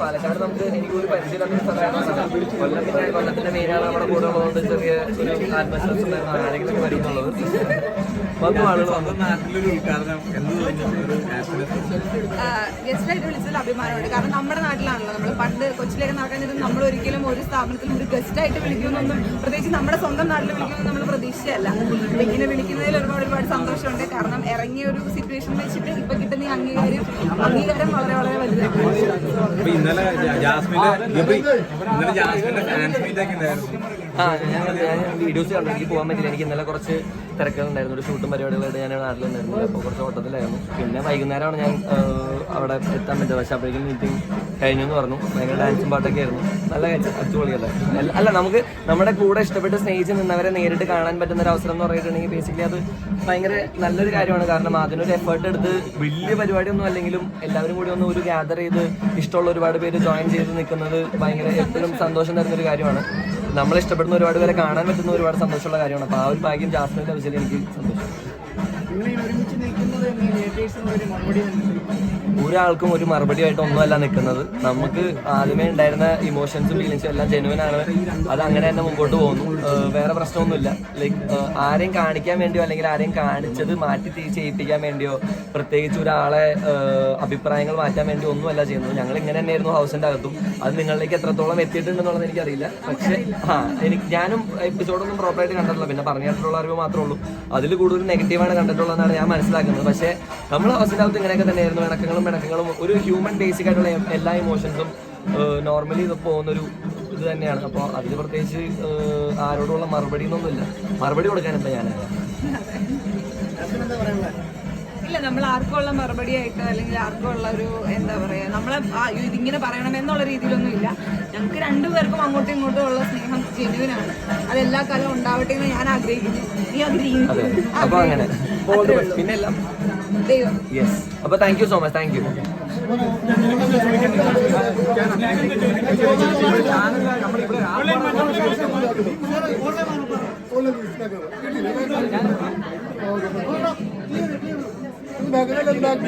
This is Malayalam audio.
പാലക്കാട് നമുക്ക് എനിക്ക് ഒരു പരിചയമില്ലാത്ത സ്ഥലമാണ് കൊല്ലത്തിന്റെ മെയിനാണ് നമ്മുടെ കൂടെ ഉള്ളതുകൊണ്ട് ചെറിയ ഒരു ആത്മവിശ്വാസം ഉണ്ടായിരുന്നു ആരെങ്കിലും വരുന്നുള്ളത്. വന്നു ആളുകൾ വന്നു. സ്വന്തം നാട്ടിലൊരു ഉദ്ഘാടനം എന്ത് തോന്നുന്നു ഗസ്റ്റായിട്ട് വിളിച്ചതിൽ അഭിമാനമുണ്ട്. കാരണം നമ്മുടെ നാട്ടിലാണല്ലോ നമ്മൾ പണ്ട് കൊച്ചിലേക്ക് നടക്കാനിരുന്ന് നമ്മൾ ഒരിക്കലും ഒരു സ്ഥാപനത്തിൽ ഒരു ഗസ്റ്റായിട്ട് വിളിക്കുമെന്നൊന്നും പ്രത്യേകിച്ച് നമ്മുടെ സ്വന്തം നാട്ടിൽ വിളിക്കുമെന്ന് നമ്മൾ പ്രതീക്ഷിച്ചല്ല ഇങ്ങനെ വിളിക്കുന്നതിൽ ഒരുപാട് ഒരുപാട് സന്തോഷമുണ്ട്. കാരണം ഇറങ്ങിയ ഒരു സിറ്റുവേഷൻ വെച്ചിട്ട് ഇപ്പൊ കിട്ടുന്ന ഈ അംഗീകാരം അംഗീകാരം അപ്പൊ ഇന്നലെ ജാസ്മിന്റെ ഇന്നലെ ജാസ്മിന്റെ ഫാൻസ് മീറ്റ് ഉണ്ടായിരുന്നു. ആ ഞാൻ ഞാൻ വീഡിയോസ് കണ്ടു. എനിക്ക് പോകാൻ പറ്റില്ല. എനിക്ക് ഇന്നലെ കുറച്ച് തിരക്കുകളുണ്ടായിരുന്നു. ഒരു ഷൂട്ടും പരിപാടികളായിട്ട് ഞാൻ നാട്ടിലുണ്ടായിരുന്നു. അപ്പോൾ കുറച്ച് ഓട്ടത്തിലായിരുന്നു. പിന്നെ വൈകുന്നേരമാണ് ഞാൻ അവിടെ എത്താൻ പറ്റുന്നത് പക്ഷേ അപ്പോഴേക്കും മീറ്റിംഗ് കഴിഞ്ഞു എന്ന് പറഞ്ഞു. ഭയങ്കര ഡാൻസും പാട്ടൊക്കെ ആയിരുന്നു. നല്ല കാര്യം അടിപൊളിയല്ലേ അല്ല- നമുക്ക് നമ്മുടെ കൂടെ ഇഷ്ടപ്പെട്ട് സ്നേഹിച്ച് നിന്നവരെ നേരിട്ട് കാണാൻ പറ്റുന്ന ഒരു അവസരം എന്ന് പറഞ്ഞിട്ടുണ്ടെങ്കിൽ ബേസിക്കലി അത് ഭയങ്കര നല്ലൊരു കാര്യമാണ്. കാരണം അതിനൊരു എഫേർട്ട് എടുത്ത് വലിയ പരിപാടി ഒന്നും അല്ലെങ്കിലും എല്ലാവരും കൂടി ഒന്ന് ഒരു ഗ്യാദർ ചെയ്ത് ഇഷ്ടമുള്ള ഒരുപാട് പേര് ജോയിൻ ചെയ്ത് നിൽക്കുന്നത് ഭയങ്കര എപ്പോഴും സന്തോഷം തരുന്ന ഒരു കാര്യമാണ്. നമ്മൾ ഇഷ്ടപ്പെടുന്ന ഒരുപാട് പേരെ കാണാൻ പറ്റുന്ന ഒരുപാട് സന്തോഷമുള്ള കാര്യമാണ്. അപ്പോൾ ആ ഒരു ഭാഗ്യം ജാസ്മിന്റെ വിഷയം എനിക്ക് സന്തോഷം. ഒരാൾക്കും ഒരു മറുപടി ആയിട്ട് ഒന്നുമല്ല നിൽക്കുന്നത്. നമുക്ക് ആദ്യമേ ഉണ്ടായിരുന്ന ഇമോഷൻസും ഫീലിങ്സും എല്ലാം ജെനുവൻ ആണ്. അത് അങ്ങനെ തന്നെ മുമ്പോട്ട് പോകുന്നു. വേറെ പ്രശ്നമൊന്നുമില്ല. ലൈക്ക് ആരെയും കാണിക്കാൻ വേണ്ടിയോ അല്ലെങ്കിൽ ആരെയും കാണിച്ചത് മാറ്റി ചെയ്യിപ്പിക്കാൻ വേണ്ടിയോ പ്രത്യേകിച്ച് ഒരാളെ അഭിപ്രായങ്ങൾ മാറ്റാൻ വേണ്ടി ഒന്നുമല്ല ചെയ്യുന്നത്. ഞങ്ങൾ ഇങ്ങനെ തന്നെയായിരുന്നു ഹൗസിന്റെ അകത്തും. അത് നിങ്ങളിലേക്ക് എത്രത്തോളം എത്തിയിട്ടുണ്ടെന്നുള്ളത് എനിക്കറിയില്ല. പക്ഷേ ആ എനിക്ക് ഞാനും എപ്പിസോഡൊന്നും പ്രോപ്പറായിട്ട് കണ്ടിട്ടില്ല. പിന്നെ പറഞ്ഞിട്ടുള്ള അറിവ് മാത്രമേ ഉള്ളൂ. അതിൽ കൂടുതൽ നെഗറ്റീവാണ് കണ്ടിട്ടുള്ളതെന്നാണ് ഞാൻ മനസ്സിലാക്കുന്നത്. പക്ഷേ നമ്മൾ ഹൗസിന്റെ അകത്ത് ഇങ്ങനെയൊക്കെ തന്നെയായിരുന്നു. ഇണക്കങ്ങളും ഇണക്കങ്ങളും ഒരു ഹ്യൂമൻ ബേസിക് ആയിട്ടുള്ള എല്ലാ ഇമോഷൻസും നോർമലി ഇത് പോകുന്നൊരു ഇത് തന്നെയാണ്. അപ്പോൾ അതിൽ പ്രത്യേകിച്ച് ആരോടുള്ള മറുപടി എന്നൊന്നുമില്ല. മറുപടി കൊടുക്കാനെന്താ ഞാൻ ഇല്ല നമ്മൾ ആർക്കും ഉള്ള മറുപടി ആയിട്ട് അല്ലെങ്കിൽ ആർക്കും ഉള്ള ഒരു എന്താ പറയാ നമ്മളെ ഇതിങ്ങനെ പറയണം എന്നുള്ള രീതിയിലൊന്നും ഇല്ല. ഞങ്ങൾക്ക് രണ്ടുപേർക്കും അങ്ങോട്ടും ഇങ്ങോട്ടും ഉള്ള സ്നേഹം ജെന്യൂനാണ് അത് എല്ലാ കാലവും ഉണ്ടാവട്ടെ എന്ന് ഞാൻ ആഗ്രഹിക്കുന്നു. നീ ആഗ്രഹിക്കുന്നു. പിന്നെ എല്ലാം? ദൈവം. യെസ് അപ്പോൾ thank you so much thank you bag ना बैग